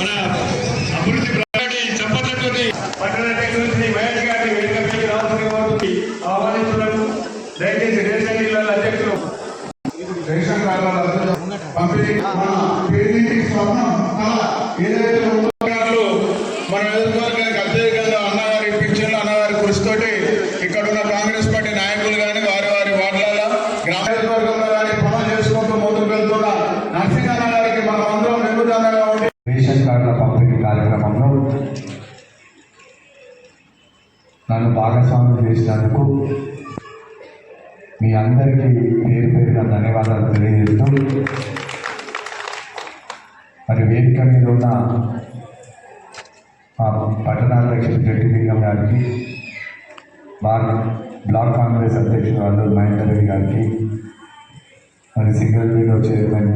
మన అభివృద్ధి ప్రయాణి చంపతట్టుని పట్టణ టెక్నాలజీ మహేష్ గారిని వెనుకపై రామోటి ఆహ్వానిస్తున్నాము. దయచేసి రేషన్ జిల్లాల అధ్యక్షులు రేషన్ కార్యాలయాలు పంపిణీ కార్యక్రమంలో నన్ను భాగస్వామ్యం చేసినందుకు మీ అందరికీ పేరు పేరున ధన్యవాదాలు తెలియజేస్తూ మరి వేదిక మీద ఉన్న మా పట్టణాధ్యక్షుడు జడ్డిలింగం గారికి మా బ్లాక్ కాంగ్రెస్ అధ్యక్షుడు అల్లూరు మహేందర్ రెడ్డి గారికి మరి సింగిల్ విండో చైర్మన్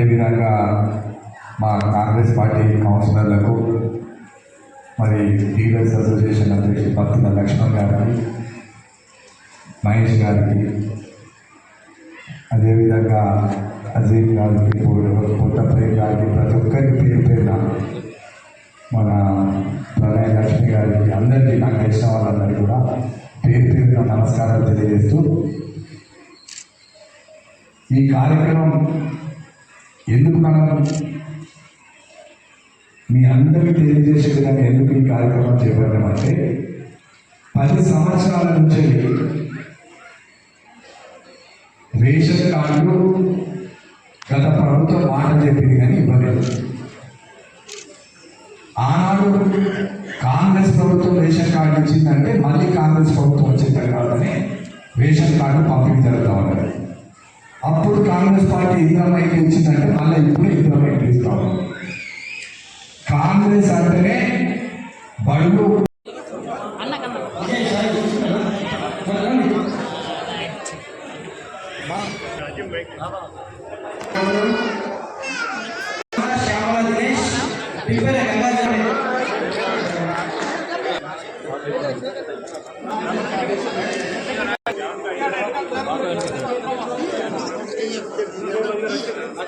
అదేవిధంగా మా కాంగ్రెస్ పార్టీ కౌన్సిలర్లకు మరి టీచర్స్ అసోసియేషన్ అధ్యక్షుడు భక్తుల లక్ష్మణ్ గారికి మహేష్ గారికి అదేవిధంగా అజీజ్ గారికి పుట్టప్రేమ్ గారికి ప్రతి ఒక్కరికి పేరు పేరున మన ప్రణయ్ లక్ష్మి గారికి అందరికీ నాకు తెలిసిన వాళ్ళందరికీ కూడా పేరు పేరున నమస్కారాలు తెలియజేస్తూ ఈ కార్యక్రమం ఎందుకు మనం మీ అందరికీ తెలియజేసే విధంగా ఎందుకు ఈ కార్యక్రమం చేపట్టామంటే పది సంవత్సరాల నుంచి రేషన్ కార్డు గత ప్రభుత్వం మాట చెప్పింది కానీ ఇవ్వలేదు. ఆనాడు కాంగ్రెస్ ప్రభుత్వం రేషన్ కార్డు ఇచ్చిందంటే మళ్ళీ కాంగ్రెస్ ప్రభుత్వం వచ్చిన తర్వాతనే రేషన్ కార్డు పంపిణీ జరుగుతూ ఉన్నది. అప్పుడు కాంగ్రెస్ పార్టీ ఎగ్జామ్ అయితే ఇచ్చిందంటే మళ్ళీ ఇప్పుడు ఎగ్జామ్ అయితే కాంగ్రెస్ అంటేనే బడుగు.